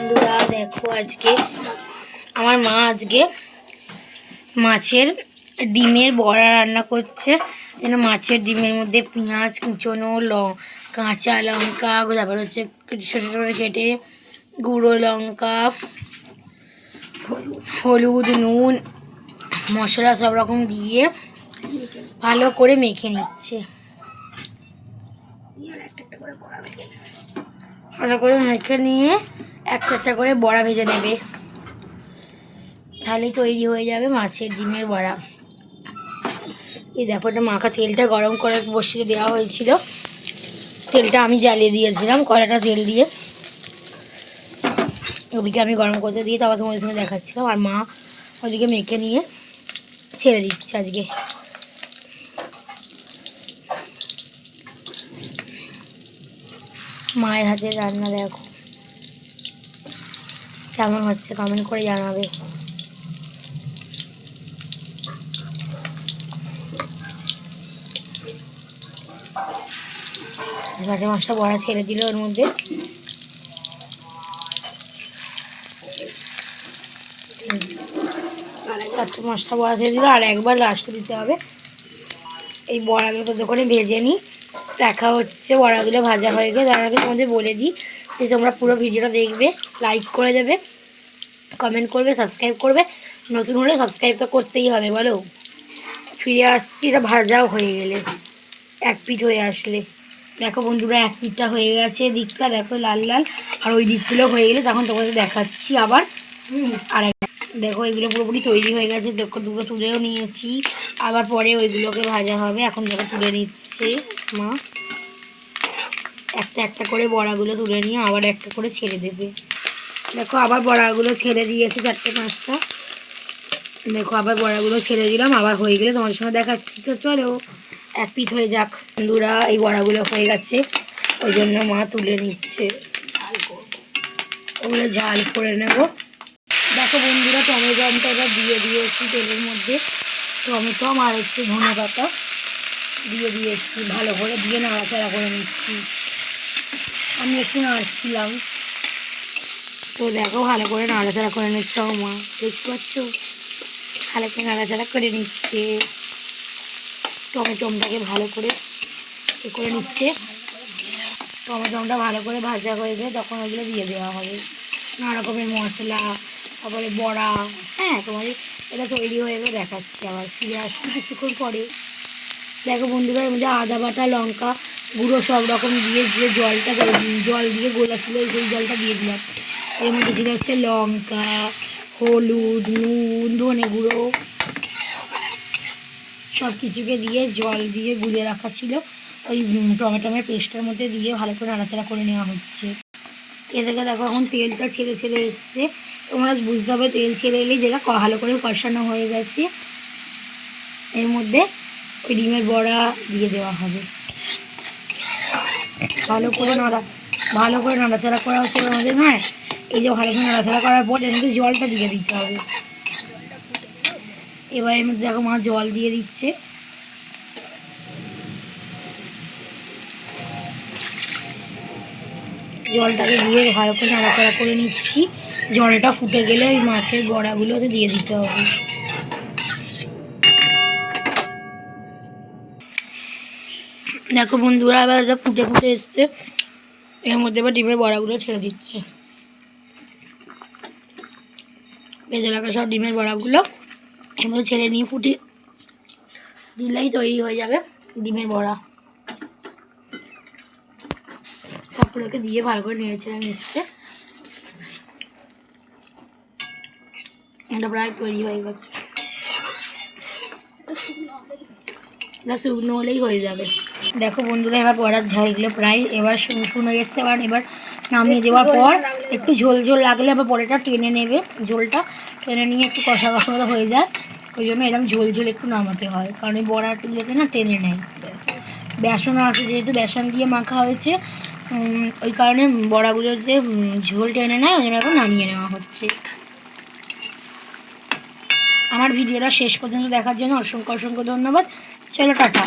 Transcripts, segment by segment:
বন্ধুরা, দেখো আজকে আমার মা আজকে মাছের ডিমের বড়া রান্না করছে। যেন মাছের ডিমের মধ্যে পেঁয়াজ, কুচোনো, ল কাঁচা লঙ্কা, তারপর হচ্ছে ছোটো ছোটো কেটে গুঁড়ো লঙ্কা, হলুদ, নুন, মশলা সব রকম দিয়ে ভালো করে মেখে নিচ্ছে। ভালো করে মেখে নিয়ে একটা একটা করে বড়া ভেজে নেবে। তাহলেই তৈরি হয়ে যাবে মাছের ডিমের বড়া। এই দেখো, এটা মাখা তেলটা গরম করে বসিয়ে দেওয়া হয়েছিল। তেলটা আমি জ্বালিয়ে দিয়েছিলাম, কড়াটা তেল দিয়ে। ওদিকে আমি গরম করতে দিয়ে তারপর তোমাদের সঙ্গে দেখাচ্ছিলাম। আর মা ওদিকে মেখে নিয়ে ছেড়ে দিচ্ছে আজকে। মায়ের হাতে রান্না দেখো। কেমন হচ্ছে কমেন্ট করে জানাবে। ঘাটে মাছটা বড়া ছেড়ে দিল ওর মধ্যে। চারটে মাছটা বড়া ছেড়ে দিল, আর একবার লাস্টে দিতে হবে। এই বড়াগুলো তো করে ভেজে নিই, দেখা হচ্ছে বড়াগুলো ভাজা হয়ে গেলে তার আগে তোমাদের বলে দিই যে তোমরা পুরো ভিডিওটা দেখবে লাইক করে দেবে। কমেন্ট করবে সাবস্ক্রাইব করবে। নতুন হলে সাবস্ক্রাইব তো করতেই হবে, বলো। ফিরে আসছি, এটা ভাজাও হয়ে গেলে। এক পিঠ হয়ে আসলে। দেখো বন্ধুরা, এক পিঠটা হয়ে গেছে। দিকটা দেখো লাল লাল। আর ওই দিকগুলো হয়ে গেলে তখন তোমাদের দেখাচ্ছি আবার। আর দেখো, এগুলো পুরোপুরি তৈরি হয়ে গেছে। দেখো, দুটো তুলেও নিয়েছি। আবার পরে ওইগুলোকে ভাজা হবে। এখন দেখো, তুলে নিচ্ছে মা। একটা একটা করে বড়াগুলো তুলে নিয়ে আবার একটা করে ছেড়ে দেবে। দেখো, আবার বড়াগুলো ছেড়ে দিয়েছে চারটে, পাঁচটা। দেখো, আবার বড়াগুলো ছেড়ে দিলাম, আবার হয়ে গেলে তোমার সঙ্গে দেখাচ্ছি। তো চলো, এক পিঠ হয়ে যাক। বন্ধুরা, এই বড়াগুলো হয়ে গেছে। ওই জন্য মা তুলে নিচ্ছে। ওগুলো ঝাল করে নেব। দেখো বন্ধুরা টমেটো আমটা এবার দিয়ে দিয়েছি তেলের মধ্যে। টমেটো আর হচ্ছে ধনে পাতা দিয়ে দিয়েছি। ভালো করে দিয়ে নাড়াচাড়া করে নিচ্ছি। আমি একটু নাড়ছিলাম। তো দেখো, ভালো করে নাড়াচাড়া করে নিচ্ছে মা। দেখতে পাচ্ছ? ভালো করে নাড়াচাড়া করে নিচ্ছে। টমেটোমটাকে ভালো করে এ করে নিচ্ছে। টমেটোমটা ভালো করে ভাজা হয়ে যায় তখন ওগুলো দিয়ে দেওয়া হবে। নানা রকমের মশলা, তারপরে বড়া হ্যাঁ তোমাদের এটা তৈরি হয়ে গেলে দেখাচ্ছি আবার, ফিরে আসছি কিছুক্ষণ পরে। দেখো বন্ধুরা, এর মধ্যে আদা বাটা, লঙ্কা গুঁড়ো সব রকম দিয়ে যে জলটা জল দিয়ে গোলা ছিল, সেই জলটা দিয়ে দিলাম। এর মধ্যে ছিল হচ্ছে লঙ্কা, হলুদ, নুন, ধনে গুঁড়ো সব কিছুকে দিয়ে জল দিয়ে গুলে রাখা ছিল। ওই টমেটোমের পেস্টের মধ্যে দিয়ে ভালো করে নাড়াচাড়া করে নেওয়া হচ্ছে। এ থেকে দেখো এখন তেলটা ছেড়ে ছেড়ে এসছে। তোমরা বুঝতে হবে তেল ছেড়ে এলেই যেটা ভালো করে কষানো হয়ে গেছে। এর মধ্যে ওই ডিমের বড়া দিয়ে দেওয়া হবে। ভালো করে নাড়া ভালো করে নাড়াচাড়া করা হচ্ছে আমাদের হ্যাঁ? এই যে ভালো করে নাড়াচাড়া করার পর এর মধ্যে জলটা দিয়ে দিতে হবে। এবার এর মধ্যে দেখো মা জল দিয়ে দিচ্ছে। জলটাকে দিয়ে ভালো করে নাড়াচাড়া করে নিচ্ছি। জলটা ফুটে গেলে ওই মাছের বড়াগুলোতে দিয়ে দিতে হবে। দেখো বন্ধুরা এটা ফুটে ফুটে এসছে। এর মধ্যে এবার ডিমের বড়াগুলো ছেড়ে দিচ্ছে। ভেজে রাখা সব ডিমের বড়াগুলো। এর মধ্যে ছেড়ে নিয়ে ফুটি দিলেই তৈরি হয়ে যাবে ডিমের বড়া। সবগুলোকে দিয়ে ভালো করে ছেড়ে নিচ্ছে। এটা প্রায় তৈরি হয়ে গেছে। এটা শুকনো হলেই হয়ে যাবে। দেখো বন্ধুরা, এবার বড়ার ঝালগুলো প্রায় এবার শুকনো এসছে এবার এবার নামিয়ে দেওয়ার পর একটু ঝোল ঝোল লাগলে আবার পরেটা টেনে নেবে ঝোলটা। টেনে নিয়ে একটু কষা কষা হয়ে যায়। ওই জন্য এরকম ঝোল ঝোল একটু নামাতে হয়। কারণ এই বড়াগুলোতে না টেনে নেয়। বেসন আছে যেহেতু বেসন দিয়ে মাখা হয়েছে ওই কারণে বড়াগুলোতে ঝোল টেনে নেয় ওই জন্য এখন নামিয়ে নেওয়া হচ্ছে। আমার ভিডিওটা শেষ পর্যন্ত দেখার জন্য অসংখ্য অসংখ্য ধন্যবাদ। চলো টাটা।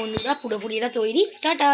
বন্ধুরা পুরোপুরি এটা তৈরি। টাটা!